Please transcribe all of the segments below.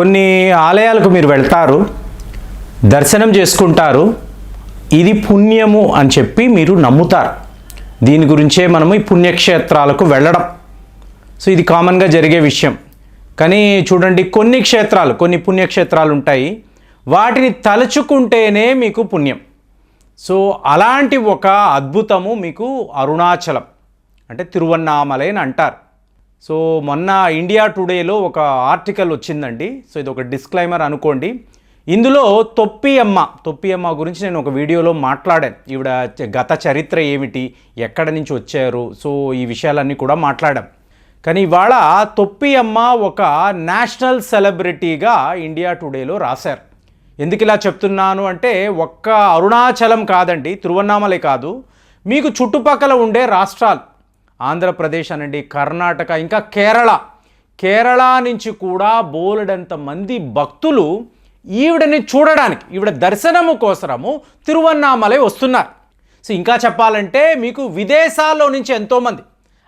కొన్ని ఆలయాలకు మీరు వెళ్తారు దర్శనం చేసుకుంటారు ఇది పుణ్యము అని చెప్పి మీరు నమ్ముతారు. దీని గురించే మనము ఈ పుణ్యక్షేత్రాలకు వెళ్ళడం. సో ఇది కామన్గా జరిగే విషయం. కానీ చూడండి కొన్ని క్షేత్రాలు కొన్ని పుణ్యక్షేత్రాలు ఉంటాయి. వాటిని తలుచుకుంటేనే మీకు పుణ్యం. సో అలాంటి ఒక అద్భుతము మీకు అరుణాచలం అంటే తిరువన్నామలై అని అంటారు. సో మొన్న ఇండియా టుడేలో ఒక ఆర్టికల్ వచ్చిందండి. సో ఇది ఒక డిస్క్లైమర్ అనుకోండి. ఇందులో తొప్పి అమ్మ తొప్పి అమ్మ గురించి నేను ఒక వీడియోలో మాట్లాడాను. ఈవిడ గత చరిత్ర ఏమిటి ఎక్కడ నుంచి వచ్చారు సో ఈ విషయాలన్నీ కూడా మాట్లాడాం. కానీ ఇవాళ తొప్పి అమ్మ ఒక నేషనల్ సెలబ్రిటీగా ఇండియా టుడేలో రాశారు. ఎందుకు ఇలా చెప్తున్నాను అంటే ఒక్క అరుణాచలం కాదండి తిరువన్నామలే కాదు మీకు చుట్టుపక్కల ఉండే రాష్ట్రాలు ఆంధ్రప్రదేశ్ అనండి కర్ణాటక ఇంకా కేరళ. కేరళ నుంచి కూడా బోలెడంత మంది భక్తులు ఈవిడని చూడడానికి ఈవిడ దర్శనము కోసరము తిరువన్నామలై వస్తున్నారు. సో ఇంకా చెప్పాలంటే మీకు విదేశాల్లో నుంచి ఎంతోమంది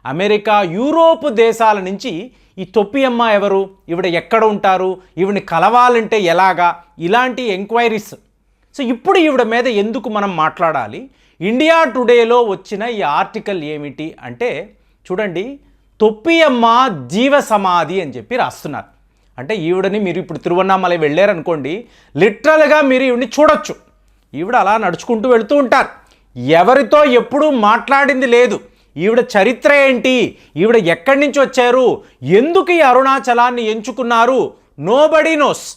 అమెరికా యూరోప్ దేశాల నుంచి ఈ తొప్పి అమ్మ ఎవరు ఈవిడ ఎక్కడ ఉంటారు ఈవిడని కలవాలంటే ఎలాగా ఇలాంటి ఎంక్వైరీస్. సో ఇప్పుడు ఈవిడ మీద ఎందుకు మనం మాట్లాడాలి? ఇండియా టుడేలో వచ్చిన ఈ ఆర్టికల్ ఏమిటి అంటే చూడండి తొప్పియమ్మ జీవ సమాధి అని చెప్పి రాస్తున్నారు. అంటే ఈవిడని మీరు ఇప్పుడు తిరువన్నామలై వెళ్ళారనుకోండి లిటరల్గా మీరు ఈవిడిని చూడొచ్చు. ఈవిడ అలా నడుచుకుంటూ వెళుతూ ఉంటారు. ఎవరితో ఎప్పుడూ మాట్లాడింది లేదు. ఈవిడ చరిత్ర ఏంటి? ఈవిడ ఎక్కడి నుంచి వచ్చారు? ఎందుకు ఈ అరుణాచలాన్ని ఎంచుకున్నారు? నోబడీ నోస్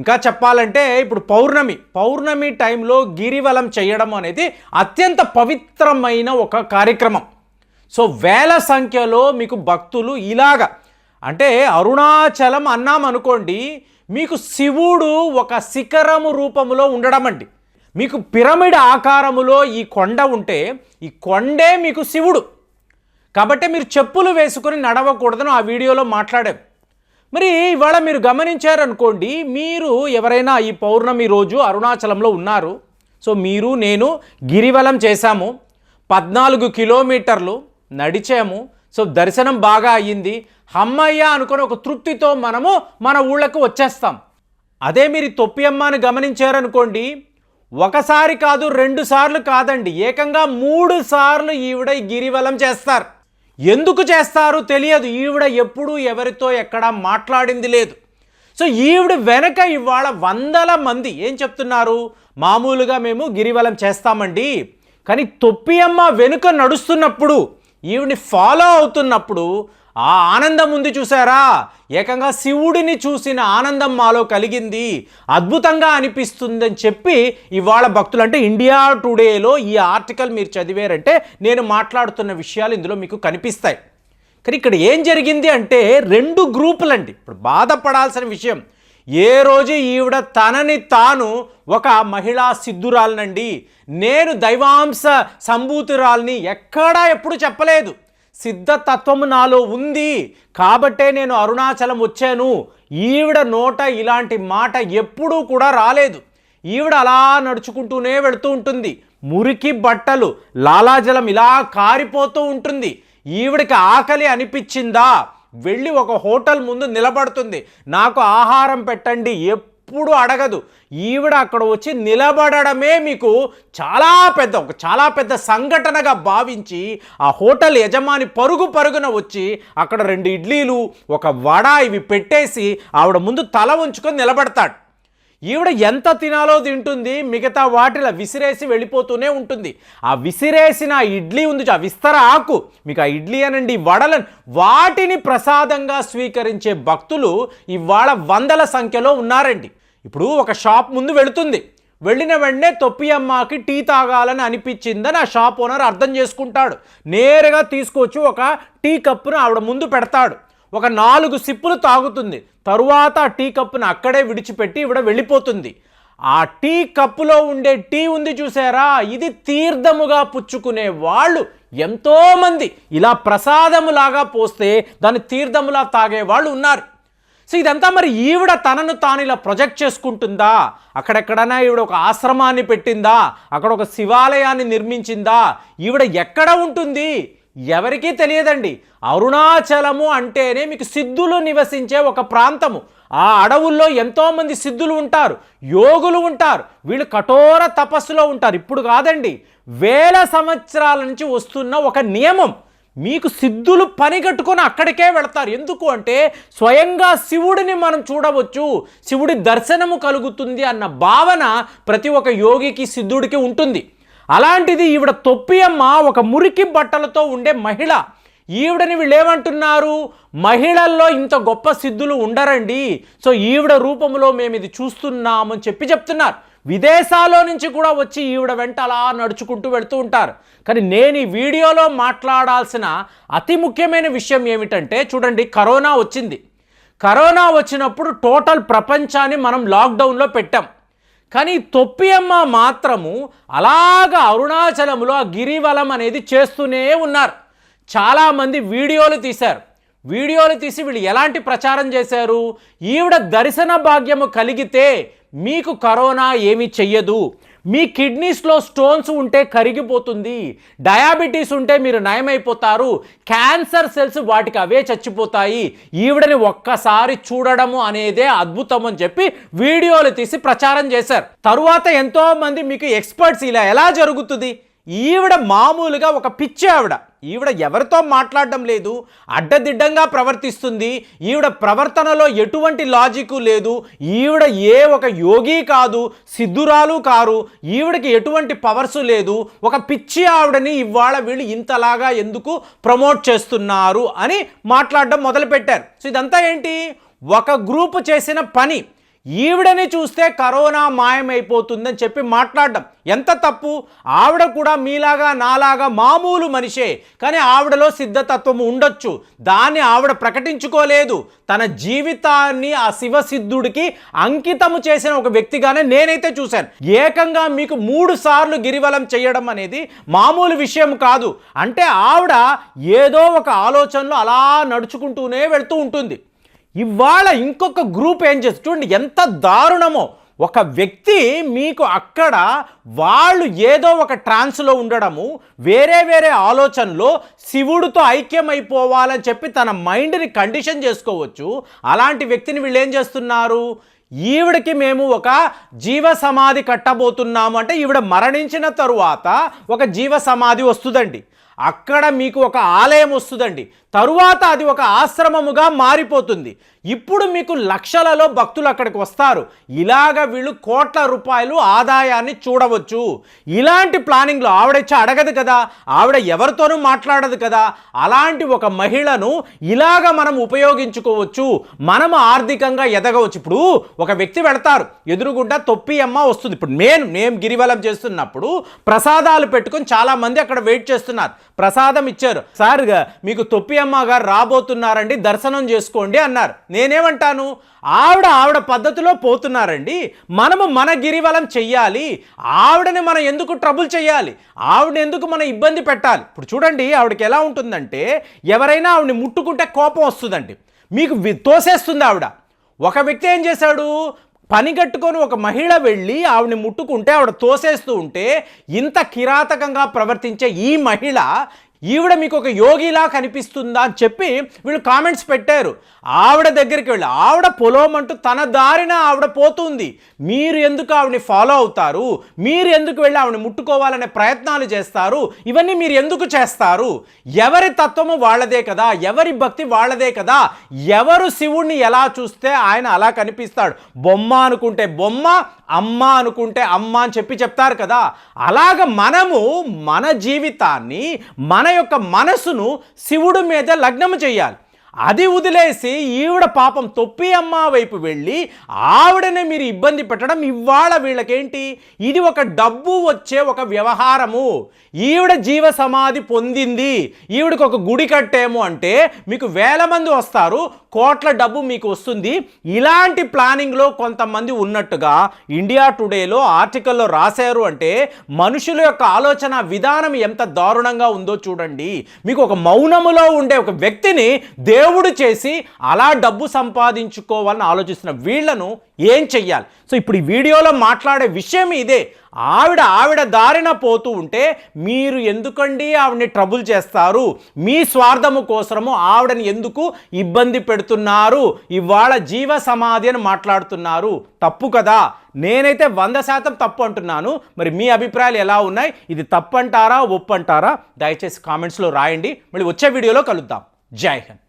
ఇంకా చెప్పాలంటే ఇప్పుడు పౌర్ణమి పౌర్ణమి టైంలో గిరివలం చేయడం అనేది అత్యంత పవిత్రమైన ఒక కార్యక్రమం. సో వేల సంఖ్యలో మీకు భక్తులు ఇలాగ అంటే అరుణాచలం అన్నాం అనుకోండి మీకు శివుడు ఒక శిఖరము రూపములో ఉండడం అండి. మీకు పిరమిడ్ ఆకారములో ఈ కొండ ఉంటే ఈ కొండే మీకు శివుడు. కాబట్టి మీరు చెప్పులు వేసుకొని నడవకూడదని ఆ వీడియోలో మాట్లాడాం. మరి ఇవాళ మీరు గమనించారనుకోండి మీరు ఎవరైనా ఈ పౌర్ణమి రోజు అరుణాచలంలో ఉన్నారు. సో మీరు నేను గిరివలం చేశాము. పద్నాలుగు కిలోమీటర్లు నడిచాము. సో దర్శనం బాగా అయ్యింది. హమ్మయ్య అనుకుని ఒక తృప్తితో మనము మన ఊళ్ళకు వచ్చేస్తాం. అదే మీరు తొప్పి అమ్మని గమనించారనుకోండి ఒకసారి కాదు రెండు సార్లు కాదండి ఏకంగా మూడు సార్లు ఈవిడ గిరివలం చేస్తారు. ఎందుకు చేస్తారు తెలియదు. ఈవిడ ఎప్పుడూ ఎవరితో ఎక్కడ మాట్లాడింది లేదు. సో ఈవిడ వెనక ఇవాళ వందల మంది ఏం చెప్తున్నారు? మామూలుగా మేము గిరివలం చేస్తామండి. కానీ తొప్పి అమ్మ వెనుక నడుస్తున్నప్పుడు ఈవిని ఫాలో అవుతున్నప్పుడు ఆ ఆనందం ఉంది చూసారా ఏకంగా శివుడిని చూసిన ఆనందం మాలో కలిగింది. అద్భుతంగా అనిపిస్తుందని చెప్పి ఇవాళ భక్తులు అంటే ఇండియా టుడేలో ఈ ఆర్టికల్ మీరు చదివారంటే నేను మాట్లాడుతున్న విషయాలు ఇందులో మీకు కనిపిస్తాయి. కానీ ఇక్కడ ఏం జరిగింది అంటే రెండు గ్రూపులండి. ఇప్పుడు బాధపడాల్సిన విషయం ఏ రోజు ఈవిడ తనని తాను ఒక మహిళా సిద్ధురాలనండి. నేను దైవాంశ సంభూతురాల్ని ఎక్కడా ఎప్పుడు చెప్పలేదు. సిద్ధతత్వము నాలో ఉంది. కాబట్టే నేను అరుణాచలం వచ్చాను. ఈవిడ నోట ఇలాంటి మాట ఎప్పుడూ కూడా రాలేదు. ఈవిడ అలా నడుచుకుంటూనే వెళుతూ ఉంటుంది. మురికి బట్టలు లాలాజలం ఇలా కారిపోతూ ఉంటుంది. ఈవిడికి ఆకలి అనిపించిందా? వెళ్ళి ఒక హోటల్ ముందు నిలబడుతుంది. నాకు ఆహారం పెట్టండి ఎప్పుడు అడగదు. ఈవిడ అక్కడ వచ్చి నిలబడడమే మీకు చాలా పెద్ద ఒక చాలా పెద్ద సంఘటనగా భావించి ఆ హోటల్ యజమాని పరుగు పరుగున వచ్చి అక్కడ రెండు ఇడ్లీలు ఒక వడ ఇవి పెట్టేసి ఆవిడ ముందు తల ఉంచుకొని నిలబడతాడు. ఈవిడ ఎంత తినాలో తింటుంది మిగతా వాటిలో విసిరేసి వెళ్ళిపోతూనే ఉంటుంది. ఆ విసిరేసిన ఇడ్లీ ఉంది ఆ విస్తర ఆకు. మీకు ఆ ఇడ్లీ అనండి వడలను వాటిని ప్రసాదంగా స్వీకరించే భక్తులు ఇవాళ వందల సంఖ్యలో ఉన్నారండి. ఇప్పుడు ఒక షాప్ ముందు వెళుతుంది. వెళ్ళిన వెంటనే తొప్పి అమ్మకి టీ తాగాలని అనిపించిందని ఆ షాప్ ఓనర్ అర్థం చేసుకుంటాడు. నేరుగా తీసుకొచ్చి ఒక టీ కప్పును ఆవిడ ముందు పెడతాడు. ఒక నాలుగు సిప్పులు తాగుతుంది. తరువాత ఆ టీ కప్పును అక్కడే విడిచిపెట్టి ఇవిడ వెళ్ళిపోతుంది. ఆ టీ కప్పులో ఉండే టీ ఉంది చూసారా? ఇది తీర్థముగా పుచ్చుకునే వాళ్ళు ఎంతోమంది. ఇలా ప్రసాదములాగా పోస్తే దాన్ని తీర్థములా తాగే వాళ్ళు ఉన్నారు. సో ఇదంతా మరి ఈవిడ తనను తాను ఇలా ప్రొజెక్ట్ చేసుకుంటుందా? అక్కడెక్కడైనా ఈవిడ ఒక ఆశ్రమాన్ని పెట్టిందా? అక్కడ ఒక శివాలయాన్ని నిర్మించిందా? ఈవిడ ఎక్కడ ఉంటుంది? ఎవరికీ తెలియదండి. అరుణాచలము అంటేనే మీకు సిద్ధులు నివసించే ఒక ప్రాంతము. ఆ అడవుల్లో ఎంతోమంది సిద్ధులు ఉంటారు యోగులు ఉంటారు వీళ్ళు కఠోర తపస్సులో ఉంటారు. ఇప్పుడు కాదండి వేల సంవత్సరాల నుంచి వస్తున్న ఒక నియమం. మీకు సిద్ధులు పనిగట్టుకొని అక్కడికే వెళతారు. ఎందుకు అంటే స్వయంగా శివుడిని మనం చూడవచ్చు. శివుడి దర్శనము కలుగుతుంది అన్న భావన ప్రతి ఒక్క యోగికి సిద్ధుడికి ఉంటుంది. అలాంటిది ఈవిడ తొప్పి అమ్మ ఒక మురికి బట్టలతో ఉండే మహిళ. ఈవిడని వీళ్ళు ఏమంటున్నారు? మహిళల్లో ఇంత గొప్ప సిద్ధులు ఉండరండి. సో ఈవిడ రూపంలో మేము ఇది చూస్తున్నామని చెప్పి చెప్తున్నారు. విదేశాల్లో నుంచి కూడా వచ్చి ఈవిడ వెంట అలా నడుచుకుంటూ వెళ్తూ ఉంటారు. కానీ నేను ఈ వీడియోలో మాట్లాడాల్సిన అతి ముఖ్యమైన విషయం ఏమిటంటే చూడండి కరోనా వచ్చింది. కరోనా వచ్చినప్పుడు టోటల్ ప్రపంచాన్ని మనం లాక్డౌన్లో పెట్టాం. కానీ తొప్పి అమ్మ మాత్రము అలాగ అరుణాచలంలో ఆ గిరివలం అనేది చేస్తూనే ఉన్నారు. చాలామంది వీడియోలు తీశారు. వీడియోలు తీసి వీళ్ళు ఎలాంటి ప్రచారం చేశారు? ఈవిడ దర్శన భాగ్యము కలిగితే మీకు కరోనా ఏమి చెయ్యదు. మీ కిడ్నీస్లో స్టోన్స్ ఉంటే కరిగిపోతుంది. డయాబెటీస్ ఉంటే మీరు నయమైపోతారు. క్యాన్సర్ సెల్స్ వాటికి అవే చచ్చిపోతాయి. ఈవిడని ఒక్కసారి చూడడము అనేదే అద్భుతం అని చెప్పి వీడియోలు తీసి ప్రచారం చేశారు. తరువాత ఎంతోమంది మీకు ఎక్స్పర్ట్స్ ఇలా ఎలా జరుగుతుంది? ఈవిడ మామూలుగా ఒక పిచ్చి ఆవిడ. ఈవిడ ఎవరితో మాట్లాడడం లేదు అడ్డదిడ్డంగా ప్రవర్తిస్తుంది ఈవిడ ప్రవర్తనలో ఎటువంటి లాజిక్ లేదు ఈవిడ ఏ ఒక యోగి కాదు సిద్ధురాలు కారు ఈవిడకి ఎటువంటి పవర్స్ లేదు ఒక పిచ్చి ఆవిడని ఇవాళ వీళ్ళు ఇంతలాగా ఎందుకు ప్రమోట్ చేస్తున్నారు అని మాట్లాడడం మొదలుపెట్టారు. సో ఇదంతా ఏంటి? ఒక గ్రూప్ చేసిన పని. ఈవిడని చూస్తే కరోనా మాయమైపోతుందని చెప్పి మాట్లాడడం. ఎంత తప్పు? ఆవిడ కూడా మీలాగా నాలాగా మామూలు మనిషే. కానీ ఆవిడలో సిద్ధతత్వము ఉండొచ్చు. దాన్ని ఆవిడ ప్రకటించుకోలేదు. తన జీవితాన్ని ఆ శివసిద్ధుడికి అంకితము చేసిన ఒక వ్యక్తిగానే నేనైతే చూశాను. ఏకంగా మీకు మూడు సార్లు గిరివలం చేయడం అనేది మామూలు విషయం కాదు. అంటే ఆవిడ ఏదో ఒక ఆలోచనలో అలా నడుచుకుంటూనే వెళ్తూ ఉంటుంది. ఇవాళ ఇంకొక గ్రూప్ ఏం చేస్తుంది? చూడండి ఎంత దారుణమో. ఒక వ్యక్తి మీకు అక్కడ వాళ్ళు ఏదో ఒక ట్రాన్స్లో ఉండడము వేరే వేరే ఆలోచనలో శివుడితో ఐక్యమైపోవాలని చెప్పి తన మైండ్ని కండిషన్ చేసుకోవచ్చు. అలాంటి వ్యక్తిని వీళ్ళు ఏం చేస్తున్నారు? ఈవిడికి మేము ఒక జీవ సమాధి కట్టబోతున్నాము. అంటే ఈవిడ మరణించిన తరువాత ఒక జీవ సమాధి వస్తుందండి. అక్కడ మీకు ఒక ఆలయం వస్తుందండి. తరువాత అది ఒక ఆశ్రమముగా మారిపోతుంది. ఇప్పుడు మీకు లక్షలలో భక్తులు అక్కడికి వస్తారు. ఇలాగ వీళ్ళు కోట్ల రూపాయలు ఆదాయాన్ని చూడవచ్చు. ఇలాంటి ప్లానింగ్లో ఆవిడచ్చి అడగదు కదా. ఆవిడ ఎవరితోనూ మాట్లాడదు కదా. అలాంటి ఒక మహిళను ఇలాగ మనం ఉపయోగించుకోవచ్చు. మనం ఆర్థికంగా ఎదగవచ్చు. ఇప్పుడు ఒక వ్యక్తి వెళతారు. ఎదురుగుండా తొప్పి అమ్మ వస్తుంది. ఇప్పుడు నేను మేము గిరివలం చేస్తున్నప్పుడు ప్రసాదాలు పెట్టుకొని చాలామంది అక్కడ వెయిట్ చేస్తున్నారు. ప్రసాదం ఇచ్చారు. సార్ మీకు తొప్పి అమ్మ గారు రాబోతున్నారండి దర్శనం చేసుకోండి అన్నారు. నేనేమంటాను? ఆవిడ ఆవిడ పద్ధతిలో పోతున్నారండి. మనము మన గిరివలం చెయ్యాలి. ఆవిడని మనం ఎందుకు ట్రబుల్ చేయాలి ఆవిడ ఎందుకు మనం ఇబ్బంది పెట్టాలి? ఇప్పుడు చూడండి ఆవిడకి ఎలా ఉంటుందంటే ఎవరైనా ఆవిడని ముట్టుకుంటే కోపం వస్తుందండి. మీకు తోసేస్తుంది ఆవిడ. ఒక వ్యక్తి ఏం చేశాడు? పని కట్టుకొని ఒక మహిళ వెళ్ళి ఆవిడని ముట్టుకుంటే ఆవిడ తోసేస్తూ ఉంటే ఇంత కిరాతకంగా ప్రవర్తించే ఈ మహిళ ఈవిడ మీకు ఒక యోగిలా కనిపిస్తుందా అని చెప్పి వీళ్ళు కామెంట్స్ పెట్టారు. ఆవిడ దగ్గరికి వెళ్ళి ఆవిడ పొలోమంటూ తన దారిన ఆవిడ పోతుంది. మీరు ఎందుకు ఆవిడని ఫాలో అవుతారు? మీరు ఎందుకు వెళ్ళి ఆవిడని ముట్టుకోవాలనే ప్రయత్నాలు చేస్తారు? ఇవన్నీ మీరు ఎందుకు చేస్తారు? ఎవరి తత్వము వాళ్ళదే కదా? ఎవరి భక్తి వాళ్ళదే కదా? ఎవరు శివుణ్ణి ఎలా చూస్తే ఆయన అలా కనిపిస్తాడు? బొమ్మ అనుకుంటే బొమ్మ అమ్మ అనుకుంటే అమ్మ అని చెప్పి చెప్తారు కదా. అలాగ మనము మన జీవితాన్ని మన యొక్క మనస్సును శివుడు మీద లగ్నము చేయాలి. అది వదిలేసి ఈవిడ పాపం తొప్పి అమ్మ వైపు వెళ్ళి ఆవిడనే మీరు ఇబ్బంది పెట్టడం ఇవాళ వీళ్ళకేంటి? ఇది ఒక డబ్బు వచ్చే ఒక వ్యవహారము. ఈవిడ జీవ సమాధి పొందింది. ఈవిడకి ఒక గుడి కట్టేము అంటే మీకు వేల మంది వస్తారు కోట్ల డబ్బు మీకు వస్తుంది. ఇలాంటి ప్లానింగ్లో కొంతమంది ఉన్నట్టుగా ఇండియా టుడేలో ఆర్టికల్లో రాశారు అంటే మనుషుల యొక్క ఆలోచన విధానం ఎంత దారుణంగా ఉందో చూడండి. మీకు ఒక మౌనములో ఉండే ఒక వ్యక్తిని దేవుడు చేసి అలా డబ్బు సంపాదించుకోవాలని ఆలోచిస్తున్న వీళ్ళను ఏం చెయ్యాలి? సో ఇప్పుడు ఈ వీడియోలో మాట్లాడే విషయం ఇదే. ఆవిడ ఆవిడ దారిన పోతూ ఉంటే మీరు ఎందుకండి ఆవిడని ట్రబుల్ చేస్తారు? మీ స్వార్థము కోసము ఆవిడని ఎందుకు ఇబ్బంది పెడుతున్నారు? ఇవాళ జీవ సమాధి అని మాట్లాడుతున్నారు. తప్పు కదా. నేనైతే వంద శాతం తప్పు అంటున్నాను. మరి మీ అభిప్రాయాలు ఎలా ఉన్నాయి? ఇది తప్పంటారా? ఒప్పు అంటారా దయచేసి కామెంట్స్లో రాయండి. మళ్ళీ వచ్చే వీడియోలో కలుద్దాం. జై హింద్.